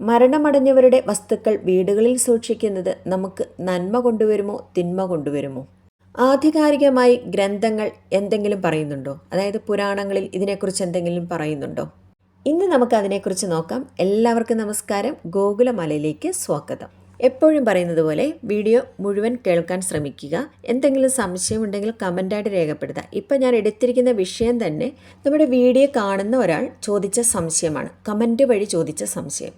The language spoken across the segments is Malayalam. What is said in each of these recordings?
മരണമടഞ്ഞവരുടെ വസ്തുക്കൾ വീടുകളിൽ സൂക്ഷിക്കുന്നത് നമുക്ക് നന്മ കൊണ്ടുവരുമോ തിന്മ കൊണ്ടുവരുമോ? ആധികാരികമായി ഗ്രന്ഥങ്ങൾ എന്തെങ്കിലും പറയുന്നുണ്ടോ? അതായത് പുരാണങ്ങളിൽ ഇതിനെക്കുറിച്ച് എന്തെങ്കിലും പറയുന്നുണ്ടോ? ഇന്ന് നമുക്ക് അതിനെക്കുറിച്ച് നോക്കാം. എല്ലാവർക്കും നമസ്കാരം. ഗോകുലമലയിലേക്ക് സ്വാഗതം. എപ്പോഴും പറയുന്നത് പോലെ വീഡിയോ മുഴുവൻ കേൾക്കാൻ ശ്രമിക്കുക. എന്തെങ്കിലും സംശയമുണ്ടെങ്കിൽ കമന്റായിട്ട് രേഖപ്പെടുത്തുക. ഇപ്പം ഞാൻ എടുത്തിരിക്കുന്ന വിഷയം തന്നെ നമ്മുടെ വീഡിയോ കാണുന്ന ഒരാൾ ചോദിച്ച സംശയമാണ്. കമന്റ് വഴി ചോദിച്ച സംശയം.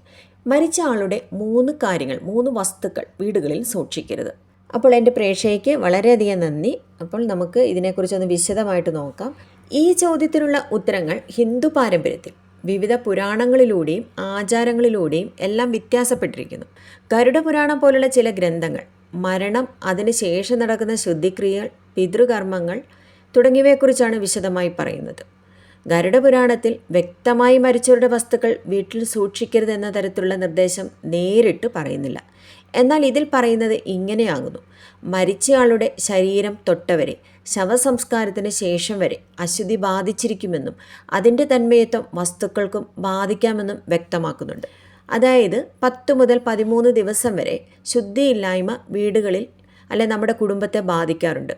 മരിച്ച ആളുടെ മൂന്ന് കാര്യങ്ങൾ മൂന്ന് വസ്തുക്കൾ വീടുകളിൽ സൂക്ഷിക്കരുത്. അപ്പോൾ എന്റെ പ്രേക്ഷകയ്ക്ക് വളരെയധികം നന്ദി. അപ്പോൾ നമുക്ക് ഇതിനെക്കുറിച്ചൊന്ന് വിശദമായിട്ട് നോക്കാം. ഈ ചോദ്യത്തിനുള്ള ഉത്തരങ്ങൾ ഹിന്ദു പാരമ്പര്യത്തിൽ വിവിധ പുരാണങ്ങളിലൂടെയും ആചാരങ്ങളിലൂടെയും എല്ലാം വ്യത്യാസപ്പെട്ടിരിക്കുന്നു. ഗരുഡ പുരാണം പോലുള്ള ചില ഗ്രന്ഥങ്ങൾ മരണം അതിനുശേഷം നടക്കുന്ന ശുദ്ധിക്രിയകൾ പിതൃകർമ്മങ്ങൾ തുടങ്ങിയവയെക്കുറിച്ചാണ് വിശദമായി പറയുന്നത്. ഗരുഡപുരാണത്തിൽ വ്യക്തമായി മരിച്ചവരുടെ വസ്തുക്കൾ വീട്ടിൽ സൂക്ഷിക്കരുതെന്ന തരത്തിലുള്ള നിർദ്ദേശം നേരിട്ട് പറയുന്നില്ല. എന്നാൽ ഇതിൽ പറയുന്നത് ഇങ്ങനെയാകുന്നു. മരിച്ചയാളുടെ ശരീരം തൊട്ടവരെ ശവസംസ്കാരത്തിന് ശേഷം വരെ അശുദ്ധി ബാധിച്ചിരിക്കുമെന്നും അതിന്റെ തന്മയത്വം വസ്തുക്കൾക്കും ബാധിക്കാമെന്നും വ്യക്തമാക്കുന്നുണ്ട്. അതായത് പത്ത് മുതൽ പതിമൂന്ന് ദിവസം വരെ ശുദ്ധിയില്ലായ്മ വീടുകളിൽ അല്ലെ നമ്മുടെ കുടുംബത്തെ ബാധിക്കാറുണ്ട്.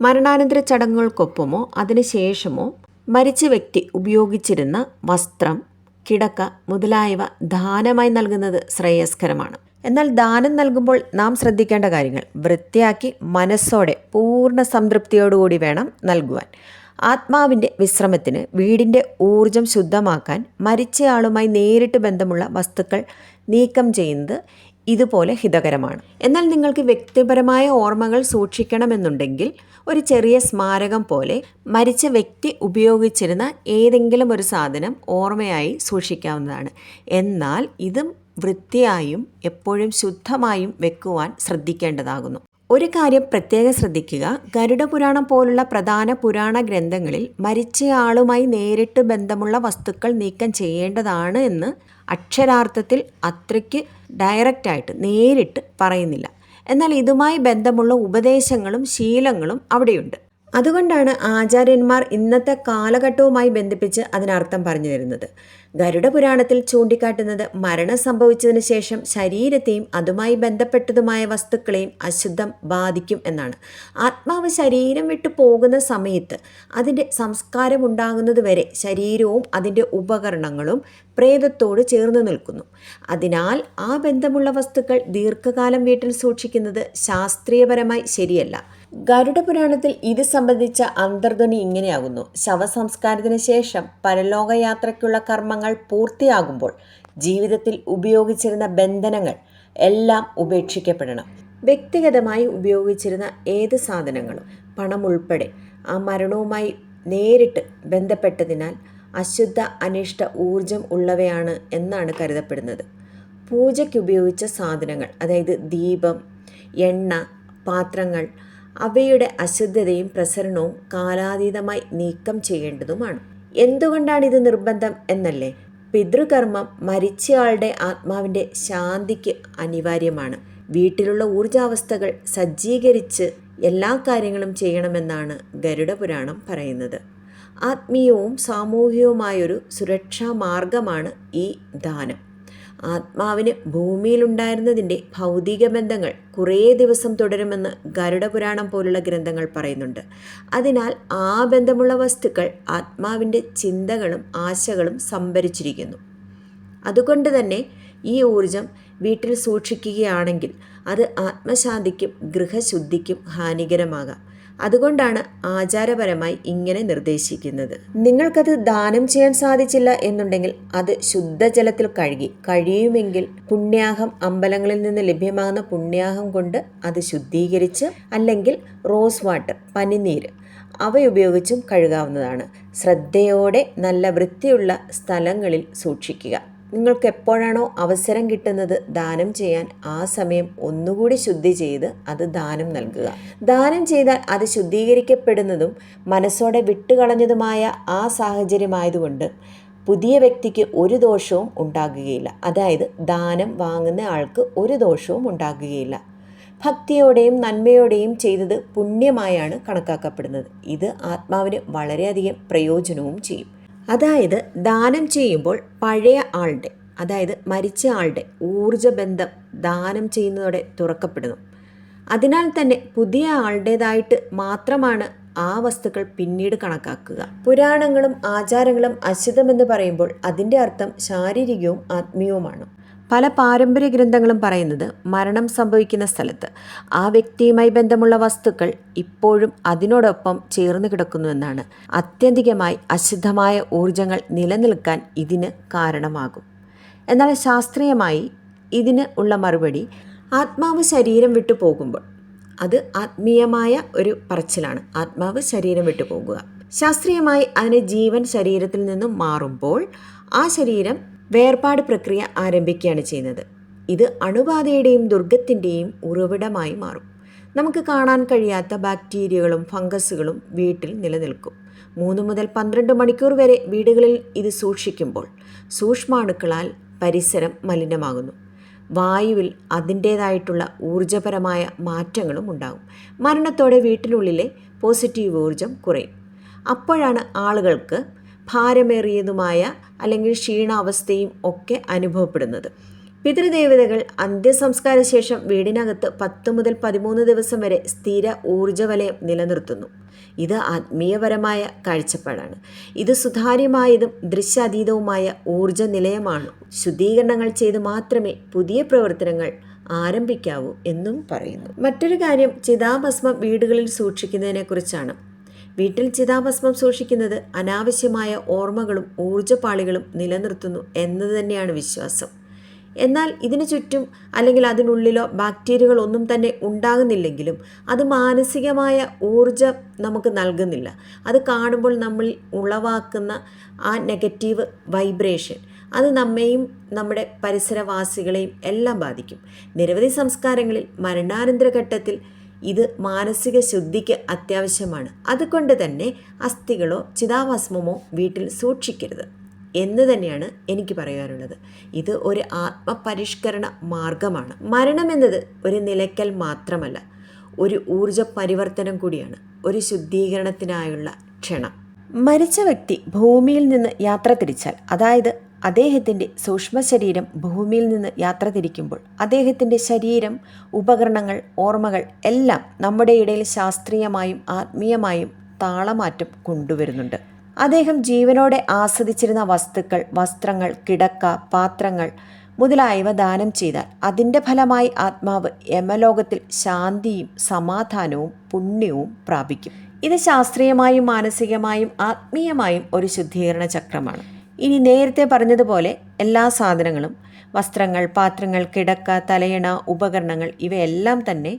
മരണാനന്തര ചടങ്ങുകൾക്കൊപ്പമോ അതിനുശേഷമോ മരിച്ച വ്യക്തി ഉപയോഗിച്ചിരുന്ന വസ്ത്രം കിടക്ക മുതലായവ ദാനമായി നൽകുന്നത് ശ്രേയസ്കരമാണ്. എന്നാൽ ദാനം നൽകുമ്പോൾ നാം ശ്രദ്ധിക്കേണ്ട കാര്യങ്ങൾ. വൃത്തിയാക്കി മനസ്സോടെ പൂർണ സംതൃപ്തിയോടുകൂടി വേണം നൽകുവാൻ. ആത്മാവിന്റെ വിശ്രമത്തിന് വീടിന്റെ ഊർജം ശുദ്ധമാക്കാൻ മരിച്ചയാളുമായി നേരിട്ട് ബന്ധമുള്ള വസ്തുക്കൾ നീക്കം ചെയ്യുന്നത് ഇതുപോലെ ഹിതകരമാണ്. എന്നാൽ നിങ്ങൾക്ക് വ്യക്തിപരമായ ഓർമ്മകൾ സൂക്ഷിക്കണമെന്നുണ്ടെങ്കിൽ ഒരു ചെറിയ സ്മാരകം പോലെ മരിച്ച വ്യക്തി ഉപയോഗിച്ചിരുന്ന ഏതെങ്കിലും ഒരു സാധനം ഓർമ്മയായി സൂക്ഷിക്കാവുന്നതാണ്. എന്നാൽ ഇതും വൃത്തിയായും എപ്പോഴും ശുദ്ധമായും വെക്കുവാൻ ശ്രദ്ധിക്കേണ്ടതാകുന്നു. ഒരു കാര്യം പ്രത്യേകം ശ്രദ്ധിക്കുക. ഗരുഡപുരാണം പോലുള്ള പ്രധാന പുരാണ ഗ്രന്ഥങ്ങളിൽ മരിച്ചയാളുമായി നേരിട്ട് ബന്ധമുള്ള വസ്തുക്കൾ നീക്കം ചെയ്യേണ്ടതാണ് എന്ന് അക്ഷരാർത്ഥത്തിൽ അത്രയ്ക്ക് ഡയറക്റ്റായിട്ട് നേരിട്ട് പറയുന്നില്ല. എന്നാൽ ഇതുമായി ബന്ധമുള്ള ഉപദേശങ്ങളും ശീലങ്ങളും അവിടെയുണ്ട്. അതുകൊണ്ടാണ് ആചാര്യന്മാർ ഇന്നത്തെ കാലഘട്ടവുമായി ബന്ധിപ്പിച്ച് അതിനർത്ഥം പറഞ്ഞു തരുന്നത്. ഗരുഡ പുരാണത്തിൽ ചൂണ്ടിക്കാട്ടുന്നത് മരണം സംഭവിച്ചതിന് ശേഷം ശരീരത്തെയും അതുമായി ബന്ധപ്പെട്ടതുമായ വസ്തുക്കളെയും അശുദ്ധം ബാധിക്കും എന്നാണ്. ആത്മാവ് ശരീരം വിട്ടു പോകുന്ന സമയത്ത് അതിന്റെ സംസ്കാരം ഉണ്ടാകുന്നതുവരെ ശരീരവും അതിന്റെ ഉപകരണങ്ങളും പ്രേതത്തോട് ചേർന്ന് നിൽക്കുന്നു. അതിനാൽ ആ ബന്ധമുള്ള വസ്തുക്കൾ ദീർഘകാലം വീട്ടിൽ സൂക്ഷിക്കുന്നത് ശാസ്ത്രീയപരമായി ശരിയല്ല. ഗരുഡ പുരാണത്തിൽ ഇത് സംബന്ധിച്ച അന്തർധ്വനി ഇങ്ങനെയാകുന്നു. ശവസംസ്കാരത്തിന് ശേഷം പരലോകയാത്രയ്ക്കുള്ള കർമ്മങ്ങൾ പൂർത്തിയാകുമ്പോൾ ജീവിതത്തിൽ ഉപയോഗിച്ചിരുന്ന ബന്ധനങ്ങൾ എല്ലാം ഉപേക്ഷിക്കപ്പെടണം. വ്യക്തിഗതമായി ഉപയോഗിച്ചിരുന്ന ഏത് സാധനങ്ങളും പണമുൾപ്പെടെ ആ മരണവുമായി നേരിട്ട് ബന്ധപ്പെട്ടതിനാൽ അശുദ്ധ അനിഷ്ട ഊർജം ഉള്ളവയാണ് എന്നാണ് കരുതപ്പെടുന്നത്. പൂജയ്ക്ക് ഉപയോഗിച്ച സാധനങ്ങൾ അതായത് ദീപം എണ്ണ പാത്രങ്ങൾ അവയുടെ അശുദ്ധതയും പ്രസരണവും കാലാതീതമായി നീക്കം ചെയ്യേണ്ടതുമാണ്. എന്തുകൊണ്ടാണ് ഇത് നിർബന്ധം എന്നല്ലേ? പിതൃകർമ്മം മരിച്ചയാളുടെ ആത്മാവിന്റെ ശാന്തിക്ക് അനിവാര്യമാണ്. വീട്ടിലുള്ള ഊർജാവസ്ഥകൾ സജ്ജീകരിച്ച് എല്ലാ കാര്യങ്ങളും ചെയ്യണമെന്നാണ് ഗരുഡ പുരാണം പറയുന്നത്. ആത്മീയവും സാമൂഹികവുമായൊരു സുരക്ഷാ മാർഗമാണ് ഈ ദാനം. ആത്മാവിന് ഭൂമിയിലുണ്ടായിരുന്നതിന്റെ ഭൗതിക ബന്ധങ്ങൾ കുറേ ദിവസം തുടരുമെന്ന് ഗരുഡപുരാണം പോലുള്ള ഗ്രന്ഥങ്ങൾ പറയുന്നുണ്ട്. അതിനാൽ ആ ബന്ധമുള്ള വസ്തുക്കൾ ആത്മാവിന്റെ ചിന്തകളും ആശകളും സംഭരിച്ചിരിക്കുന്നു. അതുകൊണ്ട് തന്നെ ഈ ഊർജം വീട്ടിൽ സൂക്ഷിക്കുകയാണെങ്കിൽ അത് ആത്മശാന്തിക്കും ഗൃഹശുദ്ധിക്കും ഹാനികരമാകാം. അതുകൊണ്ടാണ് ആചാരപരമായി ഇങ്ങനെ നിർദ്ദേശിക്കുന്നത്. നിങ്ങൾക്കത് ദാനം ചെയ്യാൻ സാധിച്ചില്ല എന്നുണ്ടെങ്കിൽ അത് ശുദ്ധജലത്തിൽ കഴുകി കഴിയുമെങ്കിൽ പുണ്യാഹം അമ്പലങ്ങളിൽ നിന്ന് ലഭ്യമാകുന്ന പുണ്യാഹം കൊണ്ട് അത് ശുദ്ധീകരിച്ച് അല്ലെങ്കിൽ റോസ് വാട്ടർ പനിനീര് അവയുപയോഗിച്ചും കഴുകാവുന്നതാണ്. ശ്രദ്ധയോടെ നല്ല വൃത്തിയുള്ള സ്ഥലങ്ങളിൽ സൂക്ഷിക്കുക. നിങ്ങൾക്ക് എപ്പോഴാണോ അവസരം കിട്ടുന്നത് ദാനം ചെയ്യാൻ ആ സമയം ഒന്നുകൂടി ശുദ്ധി ചെയ്ത് അത് ദാനം നൽകുക. ദാനം ചെയ്താൽ അത് ശുദ്ധീകരിക്കപ്പെടുന്നതും മനസ്സോടെ വിട്ടുകളഞ്ഞതുമായ ആ സാഹചര്യമായതുകൊണ്ട് പുതിയ വ്യക്തിക്ക് ഒരു ദോഷവും ഉണ്ടാകുകയില്ല. അതായത് ദാനം വാങ്ങുന്ന ആൾക്ക് ഒരു ദോഷവും ഉണ്ടാകുകയില്ല. ഭക്തിയോടെയും നന്മയോടെയും ചെയ്തത് പുണ്യമായാണ് കണക്കാക്കപ്പെടുന്നത്. ഇത് ആത്മാവിന് വളരെയധികം പ്രയോജനവും ചെയ്യും. അതായത് ദാനം ചെയ്യുമ്പോൾ പഴയ ആളുടെ അതായത് മരിച്ച ആളുടെ ഊർജബന്ധം ദാനം ചെയ്യുന്നതോടെ തുറക്കപ്പെടുന്നു. അതിനാൽ തന്നെ പുതിയ ആളുടേതായിട്ട് മാത്രമാണ് ആ വസ്തുക്കൾ പിന്നീട് കണക്കാക്കുക. പുരാണങ്ങളും ആചാരങ്ങളും അശുദ്ധമെന്ന് പറയുമ്പോൾ അതിന്റെ അർത്ഥം ശാരീരികവും ആത്മീയവുമാണ്. പല പാരമ്പര്യ ഗ്രന്ഥങ്ങളും പറയുന്നത് മരണം സംഭവിക്കുന്ന സ്ഥലത്ത്. ആ വ്യക്തിയുമായി ബന്ധമുള്ള വസ്തുക്കൾ ഇപ്പോഴും അതിനോടൊപ്പം ചേർന്ന് കിടക്കുന്നുവെന്നാണ് അത്യന്തികമായി അശുദ്ധമായ ഊർജങ്ങൾ നിലനിൽക്കാൻ ഇതിന് കാരണമാകും. എന്നാൽ ശാസ്ത്രീയമായി ഇതിന് ഉള്ള മറുപടി ആത്മാവ് ശരീരം വിട്ടു പോകുമ്പോൾ. അത് ആത്മീയമായ ഒരു പറച്ചിലാണ്. ആത്മാവ് ശരീരം വിട്ടു പോകുക. ശാസ്ത്രീയമായി അതിന് ജീവൻ ശരീരത്തിൽ നിന്നും മാറുമ്പോൾ ആ ശരീരം വേർപാട് പ്രക്രിയ ആരംഭിക്കുകയാണ് ചെയ്യുന്നത്. ഇത് അണുബാധയുടെയും ദുർഗത്തിന്റെയും ഉറവിടമായി മാറും. നമുക്ക് കാണാൻ കഴിയാത്ത ബാക്ടീരിയകളും ഫംഗസുകളും വീട്ടിൽ നിലനിൽക്കും. മൂന്ന് മുതൽ പന്ത്രണ്ട് മണിക്കൂർ വരെ വീടുകളിൽ ഇത് സൂക്ഷിക്കുമ്പോൾ സൂക്ഷ്മാണുക്കളാൽ പരിസരം മലിനമാകുന്നു. വായുവിൽ അതിന്റേതായിട്ടുള്ള ഊർജപരമായ മാറ്റങ്ങളും ഉണ്ടാകും. മരണത്തോടെ വീട്ടിനുള്ളിലെ പോസിറ്റീവ് ഊർജം കുറയും. അപ്പോഴാണ് ആളുകൾക്ക് ഭാരമേറിയതുമായ അല്ലെങ്കിൽ ക്ഷീണാവസ്ഥയും ഒക്കെ അനുഭവപ്പെടുന്നത്. പിതൃദേവതകൾ അന്ത്യസംസ്കാര ശേഷം വീടിനകത്ത് പത്ത് മുതൽ പതിമൂന്ന് ദിവസം വരെ സ്ഥിര ഊർജവലയം നിലനിർത്തുന്നു. ഇത് ആത്മീയപരമായ കാഴ്ചപ്പാടാണ്. ഇത് സുതാര്യമായതും ദൃശ്യാതീതവുമായ ഊർജ നിലയമാണ് ശുദ്ധീകരണങ്ങൾ ചെയ്ത് മാത്രമേ പുതിയ പ്രവർത്തനങ്ങൾ ആരംഭിക്കാവൂ എന്നും പറയുന്നു. മറ്റൊരു കാര്യം ചിതാഭസ്മം വീടുകളിൽ സൂക്ഷിക്കുന്നതിനെക്കുറിച്ചാണ്. വീട്ടിൽ ചിതാഭസ്മം സൂക്ഷിക്കുന്നത് അനാവശ്യമായ ഓർമ്മകളും ഊർജപ്പാളികളും നിലനിർത്തുന്നു എന്നത് തന്നെയാണ് വിശ്വാസം. എന്നാൽ ഇതിനു ചുറ്റും അല്ലെങ്കിൽ അതിനുള്ളിലോ ബാക്ടീരിയകൾ ഒന്നും തന്നെ ഉണ്ടാകുന്നില്ലെങ്കിലും അത് മാനസികമായ ഊർജം നമുക്ക് നൽകുന്നില്ല. അത് കാണുമ്പോൾ നമ്മൾ ഉളവാക്കുന്ന ആ നെഗറ്റീവ് വൈബ്രേഷൻ അത് നമ്മെയും നമ്മുടെ പരിസരവാസികളെയും എല്ലാം ബാധിക്കും. നിരവധി സംസ്കാരങ്ങളിൽ മരണാനന്തര ഘട്ടത്തിൽ ഇത് മാനസിക ശുദ്ധിക്ക് അത്യാവശ്യമാണ്. അതുകൊണ്ട് തന്നെ അസ്ഥികളോ ചിതാഭസ്മമോ വീട്ടിൽ സൂക്ഷിക്കരുത് എന്ന് തന്നെയാണ് എനിക്ക് പറയാനുള്ളത്. ഇത് ഒരു ആത്മപരിഷ്കരണ മാർഗമാണ്. മരണമെന്നത് ഒരു നിലയ്ക്കൽ മാത്രമല്ല ഒരു ഊർജ പരിവർത്തനം കൂടിയാണ് ഒരു ശുദ്ധീകരണത്തിനായുള്ള ക്ഷണം. മരിച്ച വ്യക്തി ഭൂമിയിൽ നിന്ന് യാത്ര തിരിച്ചാൽ അതായത് അദ്ദേഹത്തിന്റെ സൂക്ഷ്മ ശരീരം ഭൂമിയിൽ നിന്ന് യാത്ര തിരിക്കുമ്പോൾ അദ്ദേഹത്തിന്റെ ശരീരം ഉപകരണങ്ങൾ ഓർമ്മകൾ എല്ലാം നമ്മുടെ ഇടയിൽ ശാസ്ത്രീയമായും ആത്മീയമായും താളമാറ്റം കൊണ്ടുവരുന്നുണ്ട്. അദ്ദേഹം ജീവനോടെ ആസ്വദിച്ചിരുന്ന വസ്തുക്കൾ വസ്ത്രങ്ങൾ കിടക്ക പാത്രങ്ങൾ മുതലായവ ദാനം ചെയ്താൽ അതിന്റെ ഫലമായി ആത്മാവ് യമലോകത്തിൽ ശാന്തിയും സമാധാനവും പുണ്യവും പ്രാപിക്കും. ഇത് ശാസ്ത്രീയമായും മാനസികമായും ആത്മീയമായും ഒരു ശുദ്ധീകരണ ചക്രമാണ്. ഇനി നേരത്തെ പറഞ്ഞതുപോലെ എല്ലാ സാധനങ്ങളും വസ്ത്രങ്ങൾ പാത്രങ്ങൾ കിടക്ക തലയണ ഉപകരണങ്ങൾ ഇവയെല്ലാം തന്നെ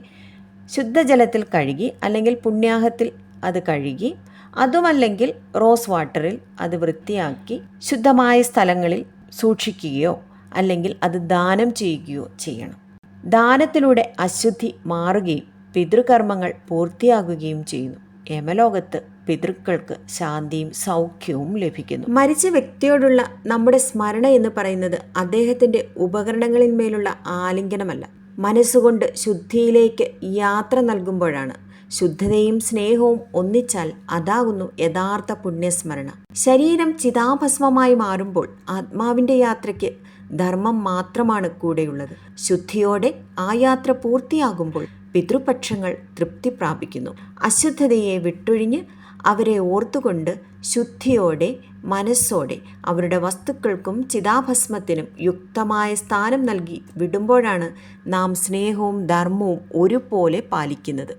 ശുദ്ധജലത്തിൽ കഴുകി അല്ലെങ്കിൽ പുണ്യാഹത്തിൽ അത് കഴുകി അതുമല്ലെങ്കിൽ റോസ് വാട്ടറിൽ അത് വൃത്തിയാക്കി ശുദ്ധമായ സ്ഥലങ്ങളിൽ സൂക്ഷിക്കുകയോ അല്ലെങ്കിൽ അത് ദാനം ചെയ്യുകയോ ചെയ്യണം. ദാനത്തിലൂടെ അശുദ്ധി മാറുകയും പിതൃകർമ്മങ്ങൾ പൂർത്തിയാകുകയും ചെയ്യുന്നു. യമലോകത്ത് പിതൃക്കൾക്ക് ശാന്തിയും സൗഖ്യവും ലഭിക്കുന്നു. മരിച്ച വ്യക്തിയോടുള്ള നമ്മുടെ സ്മരണ എന്ന് പറയുന്നത് അദ്ദേഹത്തിന്റെ ഉപകരണങ്ങളിന്മേലുള്ള ആലിംഗനമല്ല. മനസ്സുകൊണ്ട് ശുദ്ധിയിലേക്ക് യാത്ര നൽകുമ്പോഴാണ്. ശുദ്ധതയും സ്നേഹവും ഒന്നിച്ചാൽ അതാകുന്നു യഥാർത്ഥ പുണ്യസ്മരണ. ശരീരം ചിതാഭസ്മമായി മാറുമ്പോൾ ആത്മാവിന്റെ യാത്രയ്ക്ക് ധർമ്മം മാത്രമാണ് കൂടെയുള്ളത്. ശുദ്ധിയോടെ ആ യാത്ര പൂർത്തിയാകുമ്പോൾ പിതൃപക്ഷങ്ങൾ തൃപ്തി പ്രാപിക്കുന്നു. അശുദ്ധതയെ വിട്ടൊഴിഞ്ഞ് അവരെ ഓർത്തുകൊണ്ട് ശുദ്ധിയോടെ മനസ്സോടെ അവരുടെ വസ്തുക്കൾക്കും ചിതാഭസ്മത്തിനും യുക്തമായ സ്ഥാനം നൽകി വിടുമ്പോഴാണ് നാം സ്നേഹവും ധർമ്മവും ഒരുപോലെ പാലിക്കുന്നത്.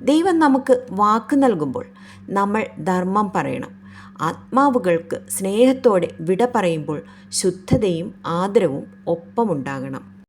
ദൈവം നമുക്ക് വാക്ക് നൽകുമ്പോൾ നമ്മൾ ധർമ്മം പറയണം. ആത്മാവുകൾക്ക് സ്നേഹത്തോടെ വിട പറയുമ്പോൾ ശുദ്ധതയും ആദരവും ഒപ്പമുണ്ടാകണം.